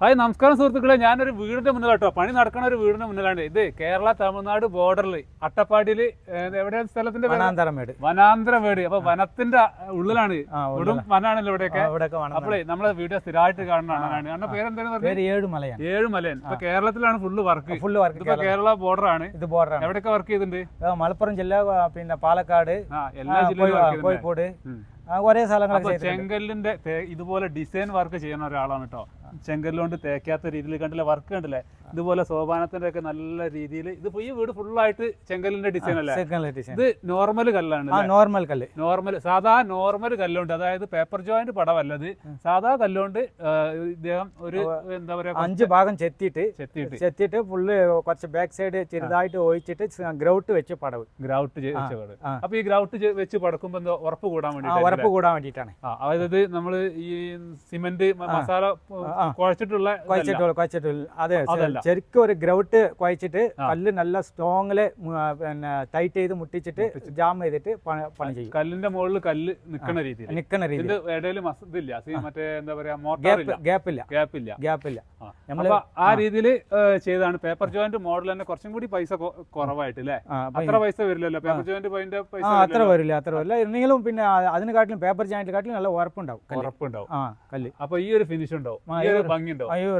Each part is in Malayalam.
ഹായ് നമസ്കാരം സുഹൃത്തുക്കളെ. ഞാനൊരു വീടിന്റെ മുന്നിൽ കേട്ടോ പണി നടക്കുന്ന ഒരു വീടിന്റെ മുന്നിലാണ്. ഇത് കേരള തമിഴ്നാട് ബോർഡറിൽ അട്ടപ്പാടിയിൽ എവിടെയാണ് സ്ഥലത്തിന്റെ വനാന്തരമേട് വനാന്തരമേട് വനാന്തര വീട്. അപ്പൊ വനത്തിന്റെ ഉള്ളിലാണ്. ഇവിടും വനാണല്ലോ ഇവിടെയൊക്കെ. അപ്പോഴേ നമ്മളെ വീഡിയോ സ്ഥിരമായിട്ട് കാണുന്നതാണ്. കാരണം പേരെന്താണെന്ന് പറഞ്ഞു? പേര് ഏഴുമലയാണ്. ഏഴുമലയൻ ഇപ്പൊ കേരളത്തിലാണ് ഫുള്ള് വർക്ക് ഫുള്ള് വർക്ക് ഇപ്പൊ കേരള. ബോർഡറാണ് ഇത് ബോർഡറാണ് എവിടെയൊക്കെ വർക്ക് ചെയ്തിട്ടുണ്ട്? മലപ്പുറം ജില്ല പിന്നെ പാലക്കാട്. എല്ലാ ജില്ലയിലും കോഴിക്കോട്. ഒരേ അപ്പൊ ചെങ്കല്ലിന്റെ ഇതുപോലെ ഡിസൈൻ വർക്ക് ചെയ്യുന്ന ഒരാളാണ് കേട്ടോ ചെങ്കല്ലുകൊണ്ട് തേക്കാത്ത രീതിയിൽ കണ്ടില്ലേ? വർക്ക് കണ്ടില്ലേ? ഇതുപോലെ സോപാനത്തിന്റെ ഒക്കെ നല്ല രീതിയിൽ ഇത് ഈ വീട് ഫുള്ളായിട്ട് ചെങ്കലിന്റെ ഡിസൈൻ അല്ല? ഇത് നോർമൽ കല്ലാണ് നോർമൽ കല്ല്. നോർമൽ സാധാ നോർമൽ കല്ലുണ്ട്. അതായത് പേപ്പർ ജോയിന്റ് പടമല്ലത് സാധാ കല്ലുകൊണ്ട് ഇദ്ദേഹം ഒരു എന്താ പറയാ അഞ്ച് ഭാഗം ചെത്തിയിട്ട് ചെത്തിയിട്ട്. ചെത്തിയിട്ട് ഫുള്ള് കുറച്ച് ബാക്ക് സൈഡ് ചെറുതായിട്ട് ഒഴിച്ചിട്ട് ഗ്രൗട്ട് വെച്ച് പടവ്. ഗ്രൗട്ട് വെച്ച് പടവ്. അപ്പൊ ഈ ഗ്രൗട്ട് വെച്ച് പടക്കുമ്പോ എന്തോ ഉറപ്പ് കൂടാൻ വേണ്ടി ഉറപ്പ് കൂടാൻ വേണ്ടിയിട്ടാണ്. അതായത് നമ്മൾ ഈ സിമെന്റ് മസാല കുഴച്ചിട്ടുള്ള കുഴച്ചിട്ടുള്ള കുഴച്ചിട്ടുള്ള അതെ അതല്ല. ശരിക്കും ഒരു ഗ്രൗട്ട് കുഴച്ചിട്ട് കല്ല് നല്ല സ്ട്രോങ്ങിൽ പിന്നെ ടൈറ്റ് ചെയ്ത് മുട്ടിച്ചിട്ട് ജാം ചെയ്തിട്ട് പണി ചെയ്യും. കല്ലിന്റെ മുകളിൽ കല്ല് നിക്കണ രീതിയിൽ. നിൽക്കുന്ന രീതി ഇടയിൽ ഇതില്ല. മറ്റേ എന്താ പറയാ മോട്ടാർ ഇല്ല. ഗ്യാപ്പ് ഗ്യാപ്പില്ല ഗ്യാപ്പ് ഇല്ല. ഗ്യാപ്പില്ല ആ. രീതിയിൽ ചെയ്താണ്. പേപ്പർ ജോയിന്റ് മോഡൽ തന്നെ കുറച്ചും കൂടി പൈസ കുറവായിട്ട് അല്ലേ അത്ര പൈസ വരില്ലല്ലോ. പേപ്പർ ജോയിന്റ് പൈസ അത്ര വരില്ല അത്ര വരില്ല. എന്തെങ്കിലും പിന്നെ അതിനെക്കാട്ടിലും പേപ്പർ ജായിന്റിനെക്കാട്ടിലും നല്ല ഉറപ്പുണ്ടാവും ഉറപ്പുണ്ടാവും. ആ കല്ല്. അപ്പൊ ഈ ഒരു ഫിനിഷ് ഉണ്ടാവും. ഭംഗി ഉണ്ടാവും അയ്യോ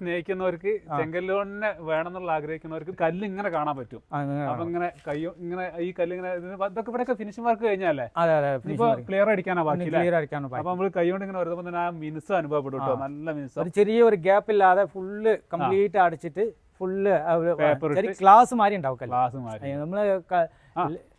സ്നേഹിക്കുന്നവർക്ക് ചെങ്കല്ലിനെ വേണമെന്നുള്ള ആഗ്രഹിക്കുന്നവർക്ക് കല്ല് ഇങ്ങനെ കാണാൻ പറ്റും. അപ്പൊ ഇങ്ങനെ കയ്യോ ഇങ്ങനെ ഈ കല്ല് ഇങ്ങനെ ഇതൊക്കെ ഇവിടെയൊക്കെ ഫിനിഷിംഗ് വർക്ക് കഴിഞ്ഞാലേ അതെ അതെ ഇപ്പൊ ക്ലിയർ അടിക്കാനാ ബാക്കി ക്ലിയർ അടിക്കാനോ അപ്പൊ നമ്മൾ കൈകൊണ്ട് ഇങ്ങനെ വരുമ്പോൾ തന്നെ ആ മിനുസ് അനുഭവപ്പെടും കേട്ടോ നല്ല മിനുസ്. ഒരു ചെറിയ ഒരു ഗ്യാപ്പ് ഇല്ലാതെ ഫുള്ള് കംപ്ലീറ്റ് അടിച്ചിട്ട് ഫുള്ള് ക്ലാസ് മാറി ഉണ്ടാവും ക്ലാസ് മാറി നമ്മൾ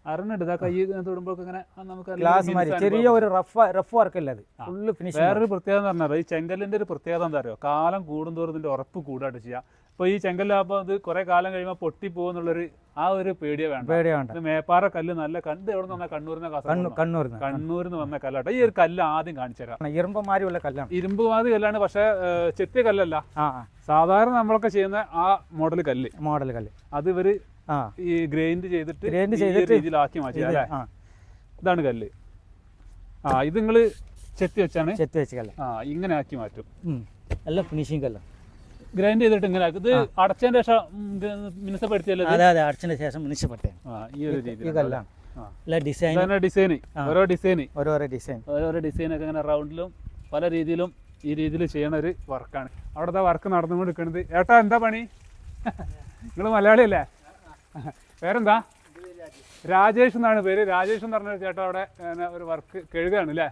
അറിഞ്ഞിട്ട് കൈ തൊടുമ്പോ ഇങ്ങനെ നമുക്ക് ഗ്ലാസ് മാതിരി. ചെറിയ ഒരു റഫ് റഫ് വർക്ക് അല്ല അത്? ഫുള്ള് ഫിനിഷ് വേറൊരു പ്രത്യേകത എന്ന് പറഞ്ഞാൽ ഈ ചെങ്കല്ലിന്റെ ഒരു പ്രത്യേകത എന്താ പറയുക കാലം കൂടുന്തോറും ഇതിന്റെ ഉറപ്പ് കൂടാട്ട് ചെയ്യാം. ഇപ്പൊ ഈ ചെങ്കല്ലാപ്പം അത് കുറെ കാലം കഴിയുമ്പോൾ പൊട്ടി പോകുന്നുള്ളൊരു ആ ഒരു പേടിയെ വേണ്ട. പേടിയാവണ്ട. ഇത് മേപ്പാറ കല്ല് നല്ല കണ്ട് എവിടെ നിന്ന് കണ്ണൂരിനെ കണ്ണു കാസർഗോഡ് കണ്ണൂർ കണ്ണൂരിൽ നിന്ന് വന്ന കല്ലാട്ടോ. ഈ ഒരു കല്ല് ആദ്യം കാണിച്ചു തരാം. ഇരുമ്പന്മാരുള്ള കല്ലാണ്. ഇരുമ്പ് വാതി കല്ലാണ് പക്ഷെ ചെത്തിയ കല്ലല്ല. സാധാരണ നമ്മളൊക്കെ ചെയ്യുന്ന ആ മോഡൽ കല്ല്. മോഡൽ കല്ല്. അത് ഇവർ ഈ ഗ്രൈൻഡ് ചെയ്തിട്ട് ഒരു ചെയ്തിട്ട് രീതിയിലാക്കി മാറ്റി. അല്ലേ? ഇതാണ് കല്ല്. ആ ഇത് നിങ്ങൾ ചെത്തി വെച്ചാണ്? ചെത്തി വെച്ച കല്ല്. ആ ഇങ്ങനെ ആക്കി മാറ്റും. നല്ല ഫിനിഷിങ് കല്ല്. ഗ്രൈൻഡ് ചെയ്തിട്ട് ഇങ്ങനെ ഇത് അടച്ചതിന്റെ ശേഷം മിനുസപ്പെടുത്തിയല്ലേ അതെ അതെ അടച്ചതിന് ശേഷം മിനിഷപ്പെടുത്തേ ആ ഈ ഒരു രീതി ഡിസൈൻ ഓരോ ഡിസൈൻ ഓരോരോ ഡിസൈൻ ഓരോരോ ഡിസൈനൊക്കെ ഇങ്ങനെ റൗണ്ടിലും പല രീതിയിലും ഈ രീതിയിൽ ചെയ്യണ ഒരു വർക്കാണ്. അവിടുത്തെ വർക്ക് നടന്നുകൊണ്ടിരിക്കണത്. ഏട്ടാ എന്താ പണി? നിങ്ങൾ മലയാളിയല്ലേ വേറെന്താ രാജേഷ് എന്നാണ് പേര്. രാജേഷ് എന്ന് പറഞ്ഞ ചേട്ടാ അവിടെ ഒരു വർക്ക് കഴുകുകയാണ് അല്ലേ?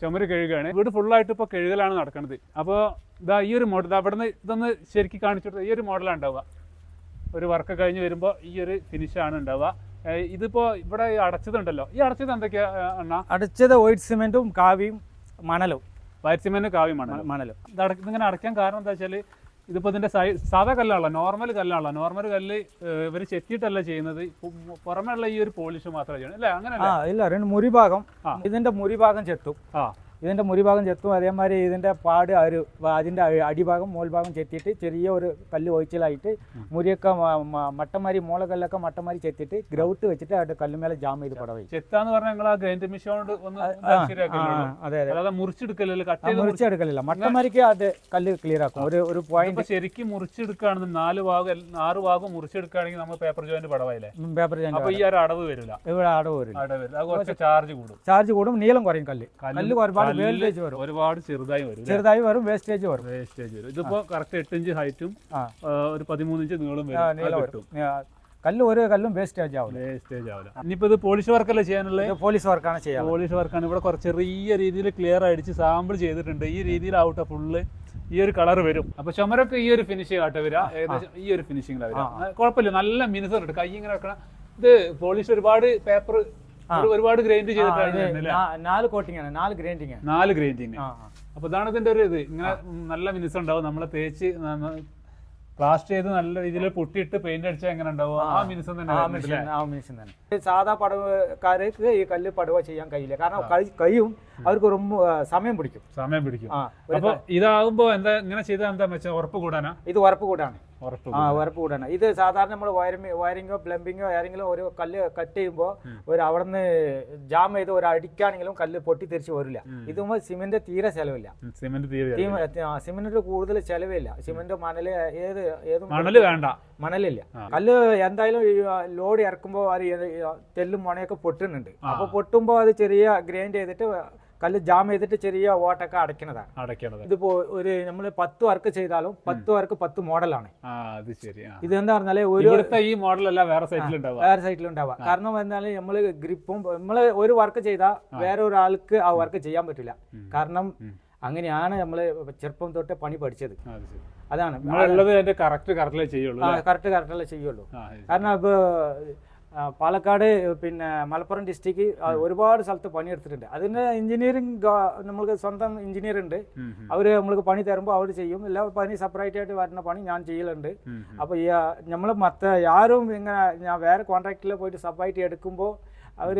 ചുമര് കഴുകുകയാണ്. വീട് ഫുള്ളായിട്ട് ഇപ്പോൾ കഴുകലാണ് നടക്കുന്നത് അപ്പോൾ ഇതാ ഈ ഒരു മോഡൽ അവിടെ നിന്ന് ഇതൊന്ന് ശരിക്കും കാണിച്ചിട്ട് ഈ ഒരു മോഡലാണ് ഉണ്ടാവുക. ഒരു വർക്ക് കഴിഞ്ഞ് വരുമ്പോൾ ഈ ഒരു ഫിനിഷാണ് ഉണ്ടാവുക. ഇതിപ്പോ ഇവിടെ അടച്ചതുണ്ടല്ലോ ഈ അടച്ചത് എന്തൊക്കെയാ എണ്ണ അണ്ണാ? അടിച്ചത് വൈറ്റ് സിമെന്റും കാവിയും മണലും. വൈറ്റ് സിമെന്റും കാവിയും മണലും. ഇത് ഇങ്ങനെ അടയ്ക്കാൻ കാരണം എന്താ വെച്ചാൽ ഇതിപ്പോ ഇതിന്റെ സൈ സാധാ കല്ലാണല്ലോ നോർമൽ കല്ലാണല്ലോ. നോർമൽ കല്ല് ഇവർ ചെത്തിയിട്ടല്ല ചെയ്യുന്നത്. പുറമെയുള്ള ഈ ഒരു പോളിഷ് മാത്രമേ ചെയ്യണം അല്ലേ? അങ്ങനെ ഇല്ല രണ്ട് മുരിഭാഗം ഇതിന്റെ ഇതിന്റെ മുരിഭാഗം ചെത്തും. ആ. ഇതിന്റെ മുരിഭാഗം ചെത്തും അതേമാതിരി ഇതിന്റെ പാട് ആ ഒരു അതിന്റെ അടിഭാഗം മോൾഭാഗം ചെത്തിയിട്ട് ചെറിയ ഒരു കല്ല് ഒഴിച്ചിലായിട്ട് മുരിയൊക്കെ മട്ടമാരി മോളകല്ലൊക്കെ മട്ടമാരി ചെത്തിയിട്ട് ഗ്രൗട്ട് വെച്ചിട്ട് അവിടെ കല്ലുമേലെ ജാം ചെയ്ത് പടവ ചെത്താന്ന് പറഞ്ഞാൽ നിങ്ങൾ ആ ഗ്രൈൻഡ് മെഷീൻ അതെ അതെ. അല്ലാതെ മുറിച്ചെടുക്കല്ലോ കട്ട് ആ, ചെയ്ത് മുറിച്ചെടുക്കലില്ല. മട്ടമാരിക്ക് അത് കല്ല് ക്ലിയർ ആക്കും. ഒരു ഒരു പോയിന്റ് ശരിക്കും മുറിച്ചെടുക്കുകയാണെന്ന് നാല് ഭാഗം ആറ് ഭാഗം മുറിച്ചെടുക്കുകയാണെങ്കിൽ നമ്മൾ പേപ്പർ ജോയിന്റ് പടവായില്ലേ പേപ്പർ ജോയിന്റ് അപ്പൊ ഈ ഒരു അടവ് വരില്ല. ഇവിടെ അടവ് വരും അടവ് വരില്ല. അത് കുറച്ച് ചാർജ് കൂടും. ചാർജ് കൂടും നീളം കുറയും കല്ല്. കല്ല് ഒരുപാട് വേസ്റ്റേജ് വരും. ഒരുപാട് ചെറുതായി വരും? ചെറുതായി വരും വേസ്റ്റേജ് വരും. വേസ്റ്റേജ് വരും. ഇതിപ്പോ കറക്റ്റ് എട്ട് ഇഞ്ച് ഹൈറ്റും ഒരു പതിമൂന്ന് ഇഞ്ച് നീളം വരും. കല്ല് ഒരു കല്ലും വേസ്റ്റേജ് ആവില്ല. വേസ്റ്റേജ് ആവില്ല. ഇനിയിപ്പോ ഇത് പോളിഷ് വർക്കല്ലേ ചെയ്യാനുള്ളത് പോളിഷ് വർക്കാണ് ചെയ്യാം. പോളിഷ് വർക്കാണ് ഇവിടെ കുറച്ച് ചെറിയ രീതിയിൽ ക്ലിയർ അടിച്ച് സാമ്പിൾ ചെയ്തിട്ടുണ്ട്. ഈ രീതിയിലാവട്ടെ ഫുള്ള് ഈ ഒരു കളർ വരും. അപ്പൊ ചുമരൊക്കെ ഈ ഒരു ഫിനിഷിംഗ് ആട്ടെ വരിക ഏകദേശം ഈ ഒരു ഫിനിഷിംഗിലാണ് വരിക കുഴപ്പമില്ല. നല്ല മിനുസം ഉണ്ട് കൈ ഇങ്ങനെ വെക്കണം. ഇത് പോളിഷ് ഒരുപാട് പേപ്പർ ഒരുപാട് ഗ്രൈൻഡ് ചെയ്തിട്ടാണ് നാല് നാല് ഗ്രൈൻഡിങ് നാല് അപ്പൊ ഇതാണ് ഇതിന്റെ ഒരു ഇത്. ഇങ്ങനെ നല്ല മിനുസം ഉണ്ടാവും. നമ്മളെ തേച്ച് പ്ലാസ്റ്റ് ചെയ്ത് നല്ല രീതിയിൽ പൊട്ടിയിട്ട് പെയിന്റ് അടിച്ചാൽ എങ്ങനെ ഉണ്ടാവും? ആ. മിനുസം തന്നെ സാധാ പടവക്കാർക്ക് ഈ കല്ല് പടവ ചെയ്യാൻ കഴിയില്ല. കാരണം കഴിയും. അവർക്ക് സമയം പിടിക്കും. സമയം പിടിക്കും. അപ്പൊ ഇതാകുമ്പോ എന്താ ഇങ്ങനെ ചെയ്താൽ എന്താ വെച്ചാൽ ഉറപ്പ് കൂടാനാ? ഇത് ഉറപ്പ് കൂടാണ്. ആ ഉറപ്പ് കൂടണം. ഇത് സാധാരണ നമ്മൾ വയറിംഗ് വയറിങ്ങോ പ്ലംബിങ്ങോ ആരെങ്കിലും ഒരു കല്ല് കട്ട് ചെയ്യുമ്പോൾ ഒരു അവിടുന്ന് ജാം ചെയ്ത് ഒരു അടിക്കാണെങ്കിലും കല്ല് പൊട്ടി തിരിച്ച് വരില്ല. ഇതുമ്പോൾ സിമെന്റ് തീരെ ചെലവില്ല. സിമെന്റ് കൂടുതൽ ചെലവില്ല. സിമെന്റ് മണൽ ഏത് ഏത് മണൽ വേണ്ട. മണലില്ല. കല്ല് എന്തായാലും ലോഡ് ഇറക്കുമ്പോൾ തെല്ലും മണയൊക്കെ പൊട്ടുന്നുണ്ട്. അപ്പൊ പൊട്ടുമ്പോൾ അത് ചെറിയ ഗ്രൈൻഡ് ചെയ്തിട്ട് കല്ല് ജാം ചെയ്തിട്ട് ചെറിയ ഓട്ടൊക്കെ അടയ്ക്കണതാണ് അടയ്ക്കണത്. ഇതിപ്പോ ഒരു നമ്മൾ പത്ത് വർക്ക് ചെയ്താലും പത്ത് വർക്ക് പത്ത് മോഡലാണ്. അത് ശരി ഇത് എന്താ പറഞ്ഞാൽ ഒരു ഈ മോഡലല്ല വേറെ സൈറ്റിൽ വേറെ സൈറ്റിൽ ഉണ്ടാവുക കാരണം എന്നാൽ നമ്മൾ ഗ്രിപ്പും നമ്മൾ ഒരു വർക്ക് ചെയ്താൽ വേറെ ഒരാൾക്ക് ആ വർക്ക് ചെയ്യാൻ പറ്റില്ല. കാരണം അങ്ങനെയാണ് നമ്മൾ ചെറുപ്പം തൊട്ട് പണി പഠിച്ചത്. അതാണ്. കറക്റ്റ് കറക്റ്റിലേ ചെയ്യുള്ളൂ? കറക്റ്റ് കറക്റ്റല്ലേ ചെയ്യുള്ളൂ. കാരണം ഇപ്പോൾ പാലക്കാട് പിന്നെ മലപ്പുറം ഡിസ്ട്രിക്ട് ഒരുപാട് സ്ഥലത്ത് പണിയെടുത്തിട്ടുണ്ട്. അതിന് എഞ്ചിനീയറിംഗ് നമ്മൾക്ക് സ്വന്തം എഞ്ചിനീയർ ഉണ്ട്. അവർ നമ്മൾക്ക് പണി തരുമ്പോൾ അവർ ചെയ്യും. എല്ലാ പണി സെപ്പറേറ്റ് ആയിട്ട് വരുന്ന പണി ഞാൻ ചെയ്യലുണ്ട്. അപ്പോൾ ഈ നമ്മൾ മറ്റേ ആരും ഇങ്ങനെ ഞാൻ വേറെ കോൺട്രാക്റ്റിൽ പോയിട്ട് സെപ്പറേറ്റ് എടുക്കുമ്പോൾ അവർ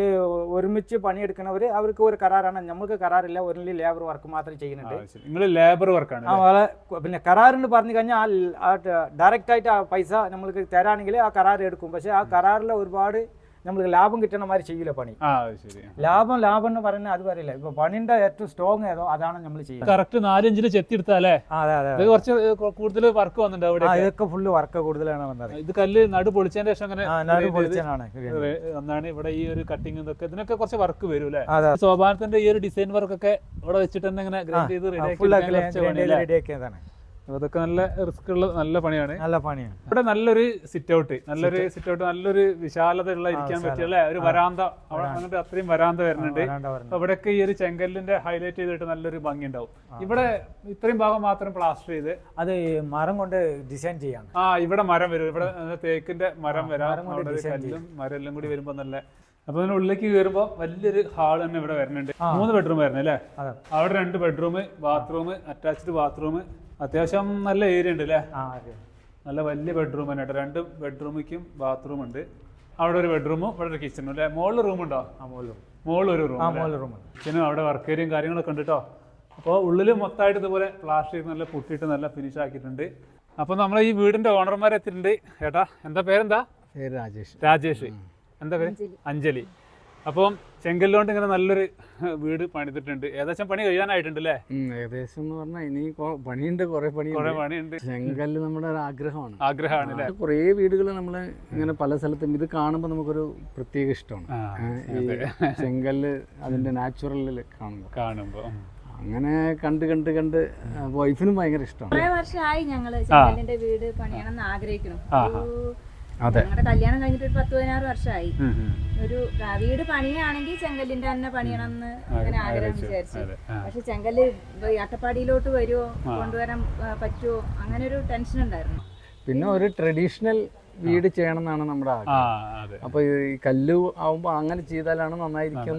ഒരുമിച്ച് പണിയെടുക്കുന്നവർ അവർക്ക് ഒരു കരാറാണ്. നമ്മൾക്ക് കരാറില്ല. ഒരു ലേബർ വർക്ക് മാത്രം ചെയ്യുന്നുണ്ട്. നിങ്ങൾ ലേബർ വർക്കാണ് പിന്നെ കരാറെന്ന് പറഞ്ഞു കഴിഞ്ഞാൽ ആ ഡയറക്റ്റ് ആയിട്ട് ആ പൈസ നമ്മൾക്ക് തരാണെങ്കിൽ ആ കരാർ എടുക്കും. പക്ഷേ ആ കരാറിൽ ഒരുപാട് നമ്മൾക്ക് ലാഭം കിട്ടണ മാതിരി ചെയ്യില്ല പണി? ലാഭം ലാഭം എന്ന് പറയുന്നത് അത് പറയില്ല. ഇപ്പൊ പണിന്റെ ഏറ്റവും സ്ട്രോങ് ഏതോ അതാണ് നമ്മൾ ചെയ്യുന്നത്. കറക്റ്റ് നാലഞ്ചിൽ ചെത്തി എടുത്താലേ അതെ അതെ കുറച്ച് കൂടുതൽ വർക്ക് വന്നിട്ടുണ്ട് അവിടെ ഇതൊക്കെ ഫുള്ള് വർക്ക് കൂടുതലാണ് വന്നത്. ഇത് കല്ല് നടു പൊളിച്ചതിന്റെ ശേഷം അങ്ങനെ നടു പൊളിച്ചാണ് ഇവിടെ ഈ ഒരു കട്ടിങ് ഇതൊക്കെ. ഇതിനൊക്കെ കുറച്ച് വർക്ക് വരും അല്ലേ? സോപാനത്തിന്റെ ഈ ഒരു ഡിസൈൻ വർക്ക് ഒക്കെ ഇവിടെ വെച്ചിട്ട് തന്നെ ഇങ്ങനെ ഗ്രൈൻഡ് ചെയ്ത് റെഡി ഫുള്ള് ആക്കി റെഡി ആക്കിയതാണ്. അതൊക്കെ നല്ല റിസ്ക് ഉള്ള നല്ല പണിയാണ്. നല്ല പണിയാണ്. ഇവിടെ നല്ലൊരു സിറ്റ് ഔട്ട് നല്ലൊരു സിറ്റ് ഔട്ട് നല്ലൊരു വിശാലതയുള്ള ഇരിക്കാൻ പറ്റിയ അല്ലേ? ഒരു വരാന്ത അവിടെ അങ്ങോട്ട് അത്രയും വരാന്ത വരുന്നുണ്ട്. ഇവിടെയൊക്കെ ഈ ഒരു ചെങ്കല്ലിന്റെ ഹൈലൈറ്റ് ചെയ്തിട്ട് നല്ലൊരു ഭംഗി ഉണ്ടാവും. ഇവിടെ ഇത്രയും ഭാഗം മാത്രം പ്ലാസ്റ്റർ ചെയ്ത്. അത് മരം കൊണ്ട് ഡിസൈൻ ചെയ്യാം ആ ഇവിടെ മരം വരും. ഇവിടെ തേക്കിന്റെ മരം വരാം. കല്ലും മരം എല്ലാം കൂടി വരുമ്പോ നല്ല അപ്പൊ അതിന് ഉള്ളിലേക്ക് കയറുമ്പോ വലിയൊരു ഹാൾ തന്നെ ഇവിടെ വരുന്നുണ്ട്. മൂന്ന് ബെഡ്റൂം വരുന്നത് അല്ലേ? അവിടെ രണ്ട് ബെഡ്റൂം ബാത്റൂം അറ്റാച്ച്ഡ് ബാത്റൂം അത്യാവശ്യം നല്ല ഏരിയ ഉണ്ട് അല്ലേ ആ അതെ. നല്ല വലിയ ബെഡ്റൂം തന്നെ കേട്ടോ. രണ്ട് ബെഡ്റൂമിക്കും ബാത്റൂം ഉണ്ട്. അവിടെ ഒരു ബെഡ്റൂമും ഇവിടെ ഒരു കിച്ചണും അല്ലേ മുകളിൽ റൂം ഉണ്ടോ? ആ മുകളിൽ മുകളിൽ ഒരു റൂം ആ മുകളിൽ റൂം കിച്ചനും അവിടെ വർക്ക് ഏരിയയും കാര്യങ്ങളൊക്കെ ഉണ്ട് കേട്ടോ അപ്പോൾ ഉള്ളിൽ മൊത്തമായിട്ട് ഇതുപോലെ പ്ലാസ്റ്റിക് നല്ല പൊട്ടിയിട്ട് നല്ല ഫിനിഷ് ആക്കിയിട്ടുണ്ട്. അപ്പോൾ നമ്മളെ ഈ വീടിന്റെ ഓണർമാരെ എത്തിയിട്ടുണ്ട്. ഏട്ടാ എന്താ പേരെന്താ? പേര് രാജേഷ്. രാജേഷ്. എന്താ പേര്? അഞ്ജലി. അപ്പം ചെങ്കല്ലുകൊണ്ട് ഇങ്ങനെ നല്ലൊരു വീട് പണിതിട്ടുണ്ട്. ഏകദേശം പണി കഴിയാനായിട്ടുണ്ട് അല്ലേ ഏകദേശം എന്ന് പറഞ്ഞാൽ ഇനി പണിയുണ്ട് കുറെ കുറെ പണിയുണ്ട്. ചെങ്കല്ല് നമ്മുടെ ഒരു ആഗ്രഹമാണ്. ആഗ്രഹമാണ് അല്ലേ? കുറേ വീടുകൾ നമ്മൾ ഇങ്ങനെ പല സ്ഥലത്തും ഇത് കാണുമ്പോൾ നമുക്കൊരു പ്രത്യേക ഇഷ്ടമാണ്. ചെങ്കല്ല് അതിന്റെ നാച്ചുറലിൽ കാണുമ്പോൾ കാണുമ്പോ അങ്ങനെ കണ്ട് കണ്ട് കണ്ട് വൈഫിനും ഭയങ്കര ഇഷ്ടമാണ്. കുറെ വർഷമായി ഞങ്ങൾ ചെങ്കല്ലിന്റെ വീട് പണിയണം എന്ന് ആഗ്രഹിക്കണം. ഞങ്ങളുടെ കല്യാണം കഴിഞ്ഞിട്ട് ഒരു പത്ത് പതിനാറ് വർഷമായി. ഒരു വീട് പണിയാണെങ്കിൽ ചെങ്കല്ലിന്റെ തന്നെ പണിയണം എന്ന് അങ്ങനെ ആഗ്രഹം വിചാരിച്ചു. പക്ഷെ ചെങ്കല്ല് അട്ടപ്പാടിയിലോട്ട് വരുമോ കൊണ്ടുവരാൻ പറ്റുമോ അങ്ങനെ ഒരു ടെൻഷൻ ഉണ്ടായിരുന്നു. പിന്നെ ഒരു ട്രഡീഷണൽ വീട് ചെയ്യണം എന്നാണ് നമ്മുടെ ആഗ്രഹം. അപ്പൊ ഈ കല്ല് ആവുമ്പോ അങ്ങനെ ചെയ്താലാണ് നന്നായിരിക്കും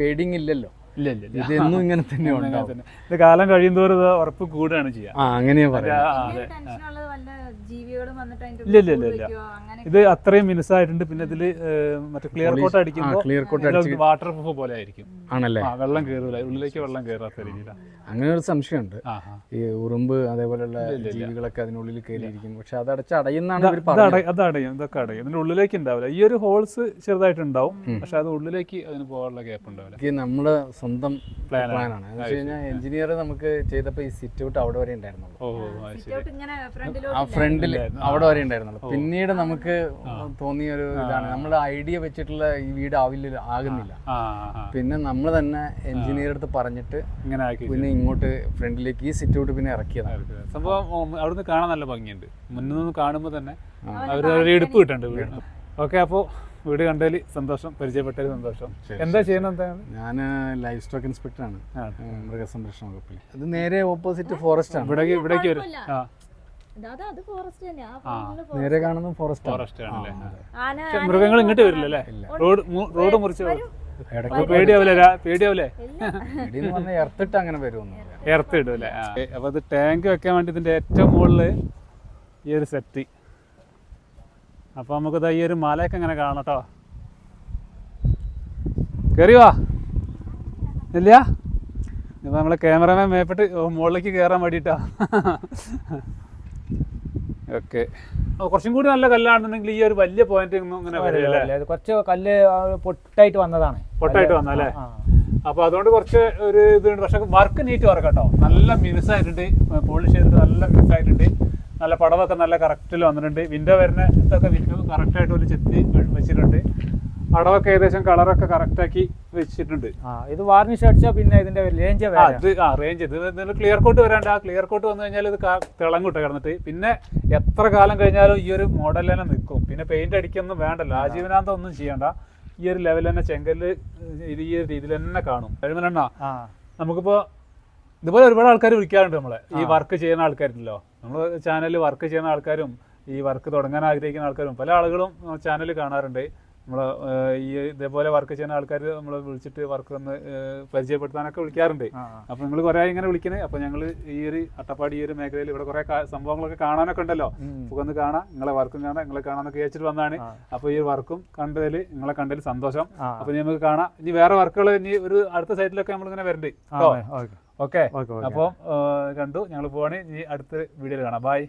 പേടിങ്ങില്ലല്ലോ. ഇല്ല ഇല്ല ഇല്ല ഇതെന്നും ഇങ്ങനെ തന്നെ. ഉണ്ടാവും ഇത് കാലം കഴിയുന്തോറും ഇത് ഉറപ്പ് കൂടുകയാണ് ചെയ്യുക ആ അങ്ങനെയാ പറയാം ഇല്ല, ഇല്ല, ഇല്ല, ഇല്ല. ഇത് അത്രയും മിനുസായിട്ടുണ്ട്. പിന്നെ ഇതിൽ മറ്റേ ക്ലിയർ കോട്ട് അടിക്കുമ്പോൾ ക്ലിയർ കോട്ട് അടിച്ച് വാട്ടർ പ്രൂഫ് പോലെ ആയിരിക്കും. ആണല്ലേ? വെള്ളം കയറൂല ഉള്ളിലേക്ക് വെള്ളം കയറാത്ത രീതിയിലാണ് അങ്ങനെ ഒരു സംശയമുണ്ട്. ഈ ഉറുമ്പ് അതേപോലെയുള്ള ജീവികളൊക്കെ അതിനുള്ളിൽ കയറിയിരിക്കും പക്ഷെ അത് അടച്ച് അടയുന്നാണ് ഇവർ ഇത് പറഞ്ഞത്. അടയും അത് അടയും ഇതൊക്കെ അടയും. ഇതിന്റെ ഉള്ളിലേക്ക് ഉണ്ടാവില്ല. ഈ ഒരു ഹോൾസ് ചെറുതായിട്ടുണ്ടാവും. പക്ഷെ അത് ഉള്ളിലേക്ക് അതിന് പോകാനുള്ള ഗ്യാപ്പ് ഉണ്ടാവില്ല. നമ്മൾ സ്വന്തം. പ്ലാനാണ് എന്ന് വെച്ച് കഴിഞ്ഞാൽ എഞ്ചിനീയർ നമുക്ക് ചെയ്തപ്പോൾ ഈ സിറ്റ് ഔട്ട് അവിടെ വരെ ഉണ്ടായിരുന്നുള്ളൂ. ആ ഫ്രണ്ടിൽ അവിടെ വരെ ഉണ്ടായിരുന്നുള്ളൂ. പിന്നീട് നമുക്ക് തോന്നിയ ഒരു ഇതാണ്. നമ്മൾ ഐഡിയ വെച്ചിട്ടുള്ള ഈ വീട് ആവില്ല ആകുന്നില്ല. പിന്നെ നമ്മൾ തന്നെ എഞ്ചിനീയർ അടുത്ത് പറഞ്ഞിട്ട് പിന്നെ ഇങ്ങോട്ട് ഫ്രണ്ടിലേക്ക് ഈ സിറ്റ് ഔട്ട് പിന്നെ ഇറക്കിയതാണ്. സംഭവം അവിടുന്ന് കാണാൻ നല്ല ഭംഗിയുണ്ട്. മുന്നിൽ നിന്ന് കാണുമ്പോൾ തന്നെ അവർ എടുപ്പ് കിട്ടുന്നുണ്ട് ഓക്കെ അപ്പോൾ വീട് കണ്ടതിൽ സന്തോഷം പരിചയപ്പെട്ടതിൽ സന്തോഷം. എന്താ ചെയ്യുന്നത് ഞാൻ ലൈഫ് സ്റ്റോക്ക് ഇൻസ്പെക്ടറാണ്. മൃഗസംരക്ഷണ വകുപ്പിൽ അത് നേരെ ഓപ്പോസിറ്റ് ഫോറസ്റ്റ് ആണ്. ഇവിടേക്ക് ഇവിടേക്ക് വരും. ആ. അതാ അത് ഫോറസ്റ്റ് തന്നെയാ. ആ front ൽ നേരെ കാണുന്ന ഫോറസ്റ്റ് ആണ്. ഫോറസ്റ്റ് ആണല്ലേ? ആന മൃഗങ്ങൾ ഇങ്ങോട്ട് വരില്ല റോഡ് റോഡ് മുറിച്ച് എർത്തിട്ട് അങ്ങനെ വരുമെന്ന് അല്ലേ? അപ്പൊ അത് ടാങ്ക് വെക്കാൻ വേണ്ടി ഇതിന്റെ ഏറ്റവും മുകളിൽ ഈ ഒരു സെറ്റ് അപ്പൊ നമുക്കിത് ഈ ഒരു മലയൊക്കെ ഇങ്ങനെ കാണാം കേട്ടോ. കയറി വാ. ഇല്ല ഇപ്പൊ നമ്മളെ ക്യാമറമാൻ മേപ്പിട്ട് മുകളിലേക്ക് കയറാൻ വേണ്ടിട്ടാ. ഓക്കെ. കുറച്ചും കൂടി നല്ല കല്ലാണെന്നുണ്ടെങ്കിൽ ഈ ഒരു വലിയ പോയിന്റ് ഇങ്ങനെ വരില്ല കുറച്ച് കല്ല് പൊട്ടായിട്ട് വന്നതാണ്. പൊട്ടായിട്ട് വന്നല്ലേ അല്ലേ അപ്പൊ അതുകൊണ്ട് കുറച്ച് ഒരു ഇതുണ്ട്. പക്ഷെ വർക്ക് നീറ്റ് വർക്ക് കേട്ടോ. നല്ല മിനുസായിട്ടുണ്ട്. പോളിഷ് ചെയ്തിട്ട് നല്ല മിനുസായിട്ടുണ്ട്. നല്ല പടവൊക്കെ നല്ല കറക്റ്റിൽ വന്നിട്ടുണ്ട്. വിൻഡോ വരുന്ന ഇതൊക്കെ വിൻഡോ കറക്റ്റായിട്ട് ഒരു ചെത്തി വെച്ചിട്ടുണ്ട്. പടവൊക്കെ ഏകദേശം കളറൊക്കെ കറക്റ്റാക്കി വെച്ചിട്ടുണ്ട്. ഇത് വാർണിഷ് അടിച്ചാൽ പിന്നെ ഇതിന്റെ റേഞ്ച് ആ റേഞ്ച് ഇത് ഇതിന് ക്ലിയർ കോട്ട് വരാണ്ട്. ആ ക്ലിയർ കോട്ട് വന്നു കഴിഞ്ഞാൽ ഇത് കാ- കിടന്നിട്ട്. പിന്നെ എത്ര കാലം കഴിഞ്ഞാലും ഈ ഒരു മോഡൽ തന്നെ നിൽക്കും പിന്നെ പെയിന്റ് അടിക്കൊന്നും വേണ്ടല്ലോ. ആജീവനാന്തം ഒന്നും ചെയ്യണ്ട. ഈ ഒരു ലെവൽ തന്നെ ചെങ്കൽ ഈ ഒരു രീതിയിൽ തന്നെ കാണും. കഴിമലെണ്ണ ആ. നമുക്കിപ്പോ ഇതുപോലെ ഒരുപാട് ആൾക്കാർ വിളിക്കാറുണ്ട് നമ്മളെ. ഈ വർക്ക് ചെയ്യുന്ന ആൾക്കാരുണ്ടല്ലോ. നമ്മൾ ചാനലിൽ വർക്ക് ചെയ്യുന്ന ആൾക്കാരും ഈ വർക്ക് തുടങ്ങാൻ ആഗ്രഹിക്കുന്ന ആൾക്കാരും പല ആളുകളും ചാനൽ കാണാറുണ്ട്. നമ്മൾ ഈ ഇതേപോലെ വർക്ക് ചെയ്യുന്ന ആൾക്കാർ നമ്മൾ വിളിച്ചിട്ട് വർക്ക് ഒന്ന് പരിചയപ്പെടുത്താനൊക്കെ വിളിക്കാറുണ്ട്. അപ്പൊ നിങ്ങൾ കുറേ ഇങ്ങനെ വിളിക്കണേ. അപ്പോൾ ഞങ്ങൾ ഈ ഒരു അട്ടപ്പാടി ഈ ഒരു മേഖലയിൽ ഇവിടെ കുറേ സംഭവങ്ങളൊക്കെ കാണാനൊക്കെ ഉണ്ടല്ലോ. നമുക്ക് ഒന്ന് കാണാം. നിങ്ങളെ വർക്കും കാണാം. നിങ്ങളെ കാണാനൊക്കെ വിചാരിച്ചിട്ട് വന്നാണ് അപ്പൊ അപ്പോൾ ഈ വർക്കും കണ്ടതിൽ നിങ്ങളെ കണ്ടതിൽ സന്തോഷം. അപ്പൊ നമുക്ക് കാണാം. ഇനി വേറെ വർക്കുകൾ ഇനി ഒരു അടുത്ത സൈറ്റിലൊക്കെ നമ്മളിങ്ങനെ ഇങ്ങനെ കേട്ടോ ഓക്കെ. Okay okay. ഓക്കെ അപ്പം കണ്ടു. ഞങ്ങൾ പോവാണ്. ഇനി അടുത്ത വീഡിയോയിൽ കാണാം. ബൈ.